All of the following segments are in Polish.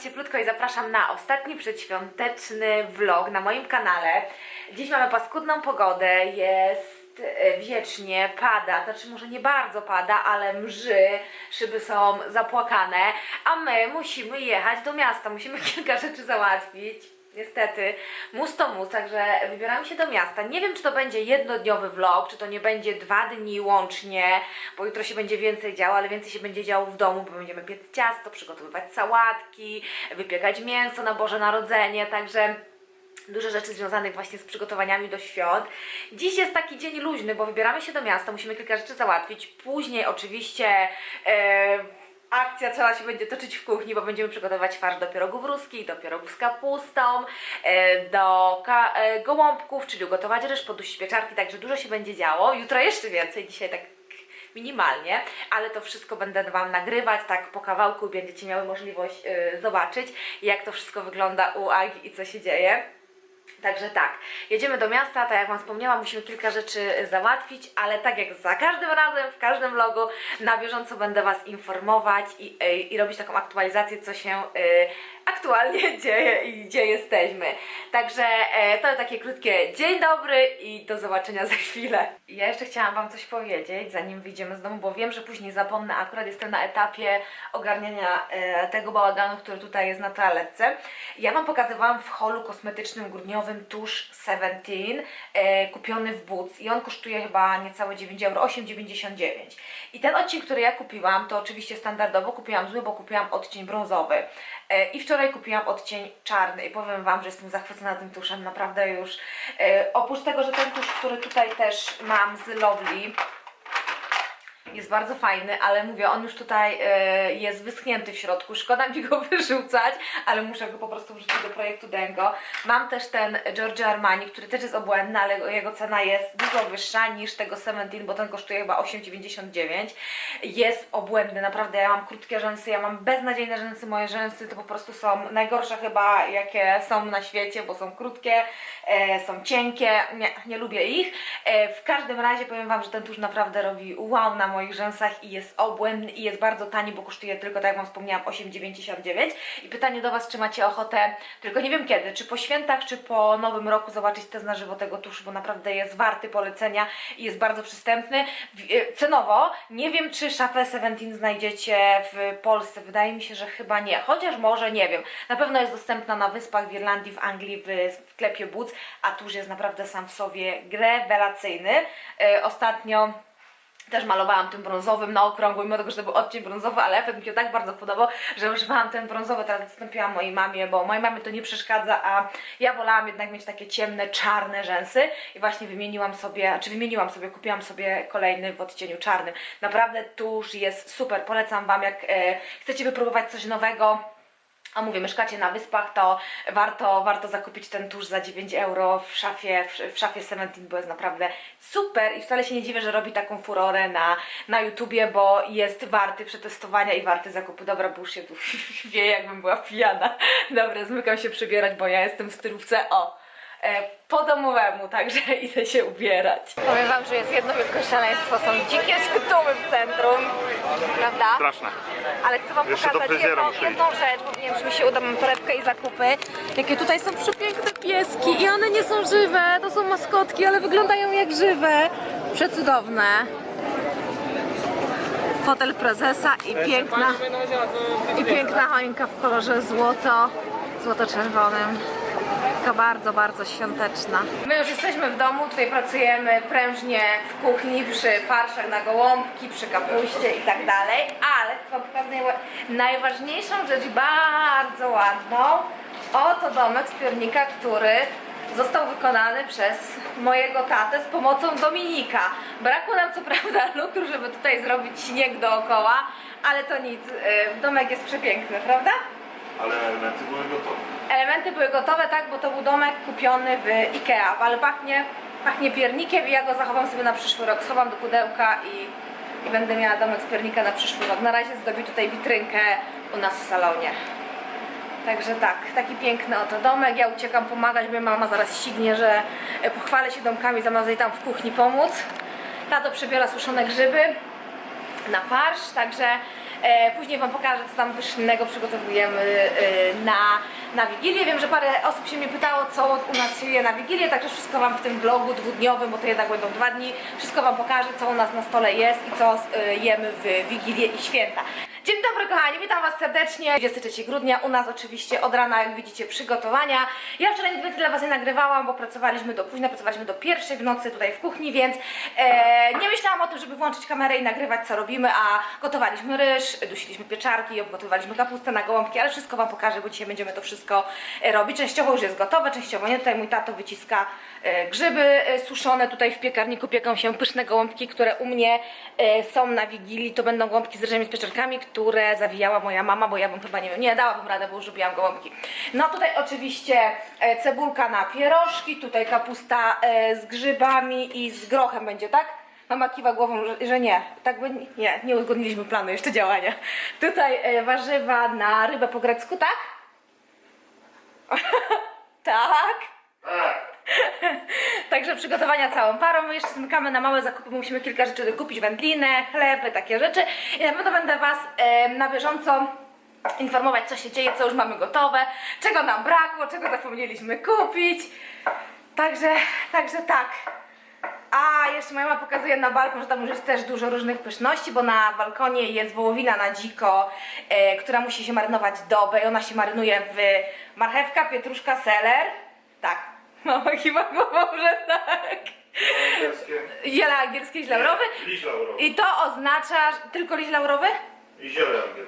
Cieplutko i zapraszam na ostatni przedświąteczny vlog na moim kanale. Dziś mamy paskudną pogodę, jest e, wiecznie, pada, znaczy może nie bardzo pada, ale mrzy, szyby są zapłakane, a my musimy jechać do miasta, musimy kilka rzeczy załatwić. Niestety, mus to mus, także wybieramy się do miasta. Nie wiem, czy to będzie jednodniowy vlog, czy to nie będzie dwa dni łącznie, bo jutro się będzie więcej działo, ale więcej się będzie działo w domu, bo będziemy piec ciasto, przygotowywać sałatki, wypiekać mięso na Boże Narodzenie, także dużo rzeczy związanych właśnie z przygotowaniami do świąt. Dziś jest taki dzień luźny, bo wybieramy się do miasta, musimy kilka rzeczy załatwić. Później oczywiście e, akcja cała się będzie toczyć w kuchni, bo będziemy przygotować farsz do pierogów ruskich, do pierogów z kapustą, e, do e, gołąbków, czyli ugotować ryż, podusić pieczarki, także dużo się będzie działo. Jutro jeszcze więcej, dzisiaj tak minimalnie, ale to wszystko będę Wam nagrywać tak po kawałku będziecie miały możliwość y, zobaczyć, jak to wszystko wygląda u Agi i co się dzieje. Także tak, jedziemy do miasta, tak jak Wam wspomniałam, musimy kilka rzeczy załatwić, ale tak jak za każdym razem, w każdym vlogu, na bieżąco będę Was informować i, i robić taką aktualizację, co się y, aktualnie dzieje i gdzie jesteśmy. Także e, to takie krótkie dzień dobry i do zobaczenia za chwilę. Ja jeszcze chciałam Wam coś powiedzieć, zanim wyjdziemy z domu, bo wiem, że później zapomnę, akurat jestem na etapie ogarniania e, tego bałaganu, który tutaj jest na toaletce. Ja Wam pokazywałam w holu kosmetycznym grudniowym tusz 17 e, kupiony w Boots i on kosztuje chyba niecałe 9 euro, 8,99. I ten odcień, który ja kupiłam, to oczywiście standardowo kupiłam zły, bo kupiłam odcień brązowy. E, I wczoraj kupiłam odcień czarny i powiem Wam, że jestem zachwycona tym tuszem, naprawdę już. E, oprócz tego, że ten tusz, który tutaj też mam z Lovely, jest bardzo fajny, ale mówię, on już tutaj e, jest wyschnięty w środku. Szkoda mi go wyrzucać, ale muszę go po prostu wrzucić do projektu Dengo. Mam też ten Giorgio Armani, który też jest obłędny, ale jego cena jest dużo wyższa niż tego 17, bo ten kosztuje chyba 8,99. Jest obłędny, naprawdę. Ja mam krótkie rzęsy, ja mam beznadziejne rzęsy. Moje rzęsy to po prostu są najgorsze chyba, jakie są na świecie, bo są krótkie, e, są cienkie. Nie, nie lubię ich. E, w każdym razie powiem Wam, że ten tusz naprawdę robi wow na moich rzęsach i jest obłędny i jest bardzo tani, bo kosztuje tylko, tak jak Wam wspomniałam, 8,99. I pytanie do Was, czy macie ochotę, tylko nie wiem kiedy, czy po świętach, czy po nowym roku zobaczyć test na żywo tego tuszu, bo naprawdę jest warty polecenia i jest bardzo przystępny. E, Cenowo, nie wiem, czy szafę 17 znajdziecie w Polsce. Wydaje mi się, że chyba nie, chociaż może, nie wiem. Na pewno jest dostępna na wyspach w Irlandii, w Anglii, w sklepie Boots, a tusz jest naprawdę sam w sobie rewelacyjny. E, Ostatnio też malowałam tym brązowym na okrągło, mimo tego, że to był odcień brązowy, ale efekt mi się tak bardzo podobał, że używałam ten brązowy, teraz zastąpiłam mojej mamie, bo mojej mamie to nie przeszkadza, a ja wolałam jednak mieć takie ciemne, czarne rzęsy i właśnie wymieniłam sobie, czy wymieniłam sobie, kupiłam sobie kolejny w odcieniu czarnym. Naprawdę tusz jest super, polecam Wam, jak e, chcecie wypróbować coś nowego, a mówię, mieszkacie na wyspach, to warto, warto zakupić ten tusz za 9 euro w szafie, w, szafie 17, bo jest naprawdę super i wcale się nie dziwię, że robi taką furorę na, na YouTubie, bo jest warty przetestowania i warty zakupu. Dobra, bo już się tu wie, jakbym była pijana. Dobra, zmykam się przebierać, bo ja jestem w stylówce o po domowemu, także idę się ubierać. Powiem Wam, że jest jedno wielkie szaleństwo, są dzikie tłumy w centrum, prawda? Straszne. Ale chcę Wam Jeszcze pokazać jedną, jedną rzecz, bo wiem, że mi się uda, mam torebkę i zakupy. Jakie tutaj są przepiękne pieski i one nie są żywe, to są maskotki, ale wyglądają jak żywe. Przecudowne. Fotel prezesa i piękna, i piękna choinka w kolorze złoto, złoto-czerwonym. Taka bardzo, bardzo świąteczna. My już jesteśmy w domu, tutaj pracujemy prężnie w kuchni, przy farszach na gołąbki, przy kapuście i tak dalej, ale najwa- najważniejszą rzecz, bardzo ładną. Oto domek z piornika, który został wykonany przez mojego tatę z pomocą Dominika. Brakło nam co prawda lukru, żeby tutaj zrobić śnieg dookoła, ale to nic, y, domek jest przepiękny, prawda? Ale elementy były gotowe. Elementy były gotowe, tak, bo to był domek kupiony w Ikea, ale pachnie, pachnie piernikiem i ja go zachowam sobie na przyszły rok. Schowam do pudełka i, i będę miała domek z piernika na przyszły rok. Na razie zdobi tutaj witrynkę u nas w salonie. Także tak, taki piękny oto domek. Ja uciekam pomagać, bo mama zaraz ścignie, że pochwalę się domkami, zamiast jej tam w kuchni pomóc. Tato przebiera suszone grzyby na farsz, także później Wam pokażę, co tam pysznego przygotowujemy e, na, na Wigilię. Wiem, że parę osób się mnie pytało, co u nas się je na Wigilię, także wszystko Wam w tym vlogu dwudniowym, bo to jednak będą dwa dni, wszystko Wam pokażę, co u nas na stole jest i co e, jemy w Wigilię i Święta. Dzień dobry kochani, witam Was serdecznie. 23 grudnia, u nas oczywiście od rana, jak widzicie, przygotowania. Ja wczoraj niestety dla Was nie nagrywałam, bo pracowaliśmy do późna, pracowaliśmy do pierwszej w nocy tutaj w kuchni, więc e, nie myślałam o tym, żeby włączyć kamerę i nagrywać co robimy, a gotowaliśmy ryż, dusiliśmy pieczarki, obgotowaliśmy kapustę na gołąbki, ale wszystko Wam pokażę, bo dzisiaj będziemy to wszystko e, robić. Częściowo już jest gotowe, częściowo nie. Tutaj mój tato wyciska e, grzyby e, suszone, tutaj w piekarniku pieką się pyszne gołąbki, które u mnie są na Wigilii. To będą gołąbki z ryżem i z pieczarkami, które zawijała moja mama, bo ja bym chyba nie nie dałabym radę, bo już lubiłam gołąbki. No tutaj oczywiście e, cebulka na pierożki, tutaj kapusta e, z grzybami i z grochem będzie, tak? Mama kiwa głową, że, nie. Tak by nie, nie uzgodniliśmy planu jeszcze działania. Tutaj e, warzywa na rybę po grecku, tak? tak. Tak. Także przygotowania całą parą. Jeszcze zmykamy na małe zakupy, musimy kilka rzeczy kupić, wędlinę, chleby, takie rzeczy. I na pewno będę Was na bieżąco informować, co się dzieje, co już mamy gotowe, czego nam brakło, czego zapomnieliśmy kupić. Także, także tak. A jeszcze moja mama pokazuje na balkon, że tam już jest też dużo różnych pyszności, bo na balkonie jest wołowina na dziko, e, która musi się marynować dobę i ona się marynuje w marchewka, pietruszka, seler. Tak. Mama chyba głową, że tak. Angielskie. Ziele angielskie, liść laurowy. Liść laurowy. I to oznacza tylko liść laurowy? I ziele angielskie.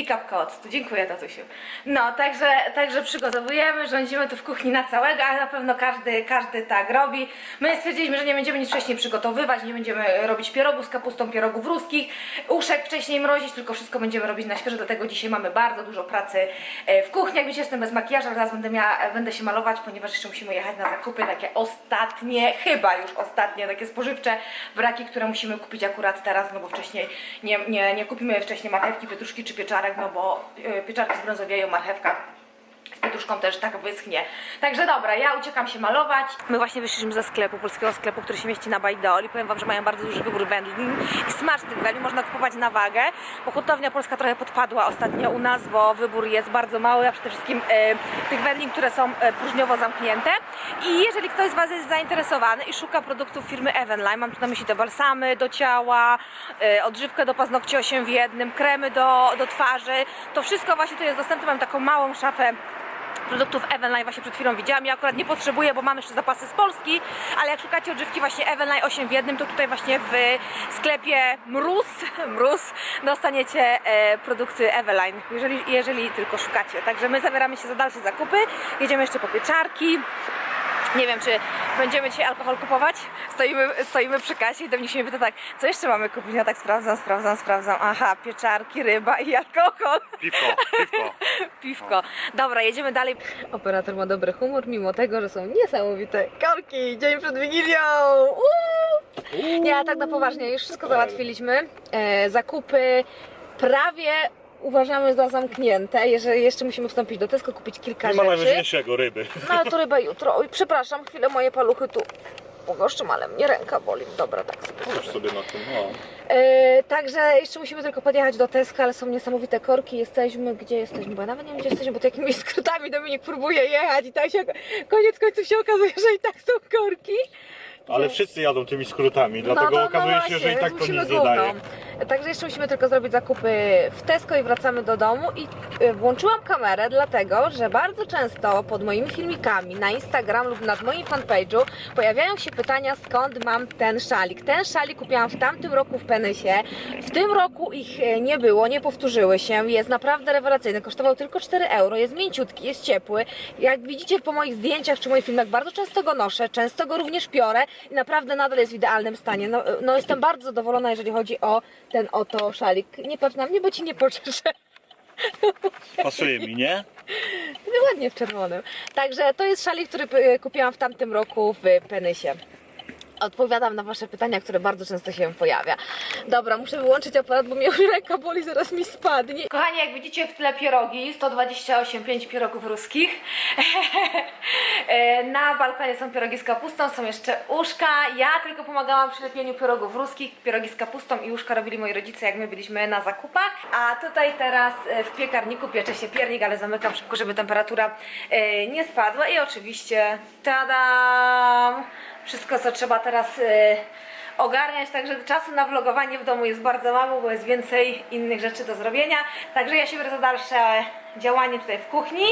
I kapka octu. Dziękuję, tatusiu. No, także, także przygotowujemy, rządzimy tu w kuchni na całego, ale na pewno każdy, każdy tak robi. My stwierdziliśmy, że nie będziemy nic wcześniej przygotowywać, nie będziemy robić pierogów z kapustą, pierogów ruskich, uszek wcześniej mrozić, tylko wszystko będziemy robić na świeżo, dlatego dzisiaj mamy bardzo dużo pracy e, w kuchni. Jak wiecie, jestem bez makijażu, ale zaraz będę, miała, będę się malować, ponieważ jeszcze musimy jechać na zakupy, takie ostatnie, chyba już ostatnie, takie spożywcze braki, które musimy kupić akurat teraz, no bo wcześniej nie, nie, nie kupimy wcześniej marchewki, pietruszki czy pieczarek, no bo e, pieczarki zbrązowieją, marchewka z pietruszką też tak wyschnie. Także dobra, ja uciekam się malować. My właśnie wyszliśmy ze sklepu, polskiego sklepu, który się mieści na Bajdol i powiem Wam, że mają bardzo duży wybór wędlin i smacznych wędlin, można kupować na wagę, bo hurtownia polska trochę podpadła ostatnio u nas, bo wybór jest bardzo mały, a przede wszystkim e, tych wędlin, które są e, próżniowo zamknięte i jeżeli ktoś z Was jest zainteresowany i szuka produktów firmy Evenline, mam tu na myśli te balsamy do ciała, e, odżywkę do paznokci 8 w jednym, kremy do, do twarzy, to wszystko właśnie tu jest dostępne, mam taką małą szafę produktów Evenline właśnie przed chwilą widziałam. Ja akurat nie potrzebuję, bo mam jeszcze zapasy z Polski, ale jak szukacie odżywki właśnie Evenline 8 w jednym, to tutaj właśnie w sklepie Mróz, Mróz dostaniecie e, produkty Eveline, jeżeli, jeżeli tylko szukacie. Także my zabieramy się za dalsze zakupy, jedziemy jeszcze po pieczarki. Nie wiem, czy będziemy dzisiaj alkohol kupować. Stoimy, stoimy przy kasie i do mnie się pyta tak, co jeszcze mamy kupić? Ja tak sprawdzam, sprawdzam, sprawdzam. Aha, pieczarki, ryba i alkohol Piwko, piwko. piwko. Dobra, jedziemy dalej. Operator ma dobry humor, mimo tego, że są niesamowite korki. Dzień przed Wigilią! Uuu! Nie, a tak na poważnie, już wszystko załatwiliśmy. E, zakupy prawie uważamy za zamknięte. Jeżeli jeszcze musimy wstąpić do Tesco, kupić kilka Nie ma rzeczy. najważniejszego ryby. No ale to ryba jutro. Oj, przepraszam, chwilę moje paluchy tu pogoszczą, ale mnie ręka boli. Dobra, tak sobie. Połóż sobie na tym, no. E, także jeszcze musimy tylko podjechać do Teska, ale są niesamowite korki. Jesteśmy, gdzie jesteśmy? Bo ja nawet nie wiem, gdzie jesteśmy, bo to jakimiś skrótami Dominik próbuje jechać i tak się koniec końców się okazuje, że i tak są korki. Ale wszyscy jadą tymi skrótami, dlatego No no okazuje się, właśnie, że i tak to musimy nic nie główną. daje. Także jeszcze musimy tylko zrobić zakupy w Tesco i wracamy do domu. I y, włączyłam kamerę, dlatego że bardzo często pod moimi filmikami na Instagram lub na moim fanpage'u pojawiają się pytania, skąd mam ten szalik. Ten szalik kupiłam w tamtym roku w Penysie. W tym roku ich e, nie było, nie powtórzyły się. Jest naprawdę rewelacyjny. Kosztował tylko 4 euro. Jest mięciutki, jest ciepły. Jak widzicie po moich zdjęciach czy moich filmach, bardzo często go noszę, często go również piorę i naprawdę nadal jest w idealnym stanie. No, no jestem bardzo zadowolona, jeżeli chodzi o ten oto szalik. Nie patrz na mnie, bo ci nie poczeszę. Pasuje mi, nie? Ładnie w czerwonym. Także to jest szalik, który y, kupiłam w tamtym roku w Penysie. Odpowiadam na wasze pytania, które bardzo często się pojawia. Dobra, muszę wyłączyć aparat, bo mnie już ręka boli, zaraz mi spadnie. Kochani, jak widzicie w tle pierogi, 128 5 pierogów ruskich. Na balkonie są pierogi z kapustą, są jeszcze uszka. Ja tylko pomagałam przy lepieniu pierogów ruskich. Pierogi z kapustą i uszka robili moi rodzice, jak my byliśmy na zakupach. A tutaj teraz e, w piekarniku piecze się piernik, ale zamykam szybko, żeby temperatura e, nie spadła. I oczywiście, tadam! Wszystko, co trzeba teraz e, ogarniać, także czasu na vlogowanie w domu jest bardzo mało, bo jest więcej innych rzeczy do zrobienia. Także ja się biorę za dalsze działanie tutaj w kuchni.